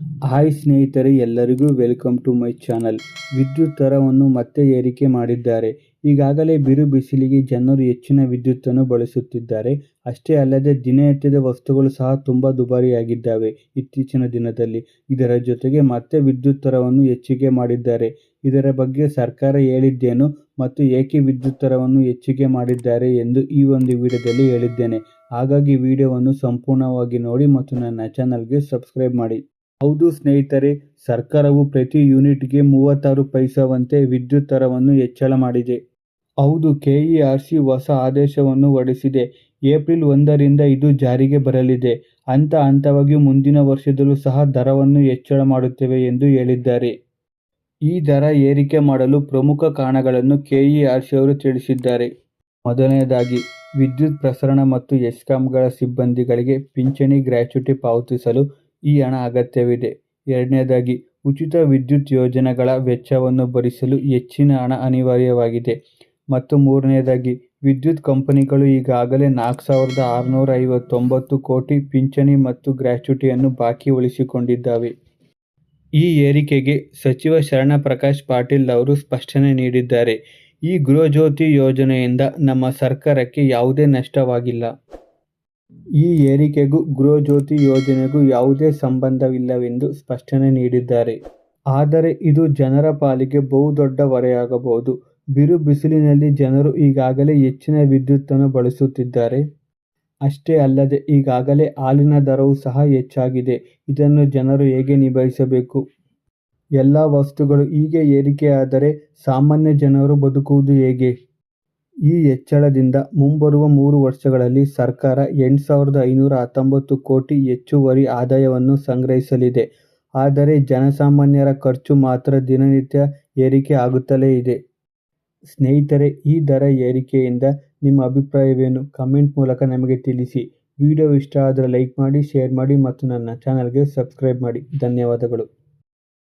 Hi ಸ್ನೇಹಿತರೆ, ಎಲ್ಲರಿಗೂ welcome to my channel. ವಿದ್ಯುತ್ ದರವನ್ನು ಮತ್ತೆ ಏರಿಕೆ ಮಾಡಿದ್ದಾರೆ. ಈಗಾಗಲೇ ಬಿರು ಬಿಸಿಲಿಗೆ ಜನರು ಹೆಚ್ಚಿನ ವಿದ್ಯುತ್ತನ್ನು ಬಳಸುತ್ತಿದ್ದಾರೆ. ಅಷ್ಟೇ ಅಲ್ಲದೆ ದಿನನಿತ್ಯದ ವಸ್ತುಗಳು ಸಹ ತುಂಬ ದುಬಾರಿಯಾಗಿದ್ದಾವೆ ಇತ್ತೀಚಿನ ದಿನದಲ್ಲಿ. ಇದರ ಜೊತೆಗೆ ಮತ್ತೆ ವಿದ್ಯುತ್ ದರವನ್ನು ಹೆಚ್ಚಿಗೆ ಮಾಡಿದ್ದಾರೆ. ಇದರ ಬಗ್ಗೆ ಸರ್ಕಾರ ಹೇಳಿದ್ದೇನು ಮತ್ತು ಏಕೆ ವಿದ್ಯುತ್ ದರವನ್ನು ಹೆಚ್ಚಿಗೆ ಮಾಡಿದ್ದಾರೆ ಎಂದು ಈ ಒಂದು ವಿಡಿಯೋದಲ್ಲಿ ಹೇಳಿದ್ದೇನೆ. ಹಾಗಾಗಿ ವಿಡಿಯೋವನ್ನು ಸಂಪೂರ್ಣವಾಗಿ ನೋಡಿ ಮತ್ತು ನನ್ನ ಚಾನಲ್ಗೆ ಸಬ್ಸ್ಕ್ರೈಬ್ ಮಾಡಿ. ಹೌದು ಸ್ನೇಹಿತರೆ, ಸರ್ಕಾರವು ಪ್ರತಿ ಯೂನಿಟ್ಗೆ ಮೂವತ್ತಾರು ಪೈಸವಂತೆ ವಿದ್ಯುತ್ ದರವನ್ನು ಹೆಚ್ಚಳ ಮಾಡಿದೆ. ಹೌದು, ಕೆಇಆರ್ಸಿ ಹೊಸ ಆದೇಶವನ್ನು ಹೊರಡಿಸಿದೆ. ಏಪ್ರಿಲ್ ಒಂದರಿಂದ ಇದು ಜಾರಿಗೆ ಬರಲಿದೆ. ಹಂತ ಹಂತವಾಗಿ ಮುಂದಿನ ವರ್ಷದಲ್ಲೂ ಸಹ ದರವನ್ನು ಹೆಚ್ಚಳ ಮಾಡುತ್ತೇವೆ ಎಂದು ಹೇಳಿದ್ದಾರೆ. ಈ ದರ ಏರಿಕೆ ಮಾಡಲು ಪ್ರಮುಖ ಕಾರಣಗಳನ್ನು ಕೆಇಆರ್ಸಿ ಅವರು ತಿಳಿಸಿದ್ದಾರೆ. ಮೊದಲನೆಯದಾಗಿ, ವಿದ್ಯುತ್ ಪ್ರಸರಣ ಮತ್ತು ಎಸ್ಕಾಂಗಳ ಸಿಬ್ಬಂದಿಗಳಿಗೆ ಪಿಂಚಣಿ ಗ್ರ್ಯಾಚ್ಯುಟಿ ಪಾವತಿಸಲು ಈ ಹಣ ಅಗತ್ಯವಿದೆ. ಎರಡನೆಯದಾಗಿ ಉಚಿತ ವಿದ್ಯುತ್ ಯೋಜನೆಗಳ ವೆಚ್ಚವನ್ನು ಭರಿಸಲು ಹೆಚ್ಚಿನ ಹಣ ಅನಿವಾರ್ಯವಾಗಿದೆ. ಮತ್ತು ಮೂರನೇದಾಗಿ, ವಿದ್ಯುತ್ ಕಂಪನಿಗಳು ಈಗಾಗಲೇ ನಾಲ್ಕು ಸಾವಿರದ ಆರುನೂರ ಐವತ್ತೊಂಬತ್ತು ಕೋಟಿ ಪಿಂಚಣಿ ಮತ್ತು ಗ್ರ್ಯಾಚ್ಯುಟಿಯನ್ನು ಬಾಕಿ ಉಳಿಸಿಕೊಂಡಿದ್ದಾವೆ. ಈ ಏರಿಕೆಗೆ ಸಚಿವ ಶರಣ ಪ್ರಕಾಶ್ ಪಾಟೀಲ್ ಅವರು ಸ್ಪಷ್ಟನೆ ನೀಡಿದ್ದಾರೆ. ಈ ಗೃಹಜ್ಯೋತಿ ಯೋಜನೆಯಿಂದ ನಮ್ಮ ಸರ್ಕಾರಕ್ಕೆ ಯಾವುದೇ ನಷ್ಟವಾಗಿಲ್ಲ. ಈ ಏರಿಕೆಗೂ ಗೃಹಜ್ಯೋತಿ ಯೋಜನೆಗೂ ಯಾವುದೇ ಸಂಬಂಧವಿಲ್ಲವೆಂದು ಸ್ಪಷ್ಟನೆ ನೀಡಿದ್ದಾರೆ. ಆದರೆ ಇದು ಜನರ ಪಾಲಿಗೆ ಬಹುದೊಡ್ಡ ಹೊರೆಯಾಗಬಹುದು. ಬಿರು ಬಿಸಿಲಿನಲ್ಲಿ ಜನರು ಈಗಾಗಲೇ ಹೆಚ್ಚಿನ ವಿದ್ಯುತ್ತನ್ನು ಬಳಸುತ್ತಿದ್ದಾರೆ. ಅಷ್ಟೇ ಅಲ್ಲದೆ ಈಗಾಗಲೇ ಹಾಲಿನ ದರವೂ ಸಹ ಹೆಚ್ಚಾಗಿದೆ. ಇದನ್ನು ಜನರು ಹೇಗೆ ನಿಭಾಯಿಸಬೇಕು? ಎಲ್ಲ ವಸ್ತುಗಳು ಹೀಗೆ ಏರಿಕೆಯಾದರೆ ಸಾಮಾನ್ಯ ಜನರು ಬದುಕುವುದು ಹೇಗೆ? ಈ ಹೆಚ್ಚಳದಿಂದ ಮುಂಬರುವ ಮೂರು ವರ್ಷಗಳಲ್ಲಿ ಸರ್ಕಾರ ಎಂಟು ಸಾವಿರದ ಐನೂರ ಹತ್ತೊಂಬತ್ತು ಕೋಟಿ ಹೆಚ್ಚುವರಿ ಆದಾಯವನ್ನು ಸಂಗ್ರಹಿಸಲಿದೆ. ಆದರೆ ಜನಸಾಮಾನ್ಯರ ಖರ್ಚು ಮಾತ್ರ ದಿನನಿತ್ಯ ಏರಿಕೆ ಆಗುತ್ತಲೇ ಇದೆ. ಸ್ನೇಹಿತರೆ, ಈ ದರ ಏರಿಕೆಯಿಂದ ನಿಮ್ಮ ಅಭಿಪ್ರಾಯವೇನು? ಕಮೆಂಟ್ ಮೂಲಕ ನಮಗೆ ತಿಳಿಸಿ. ವಿಡಿಯೋ ಇಷ್ಟ ಆದರೆ ಲೈಕ್ ಮಾಡಿ, ಶೇರ್ ಮಾಡಿ ಮತ್ತು ನನ್ನ ಚಾನಲ್ಗೆ ಸಬ್ಸ್ಕ್ರೈಬ್ ಮಾಡಿ. ಧನ್ಯವಾದಗಳು.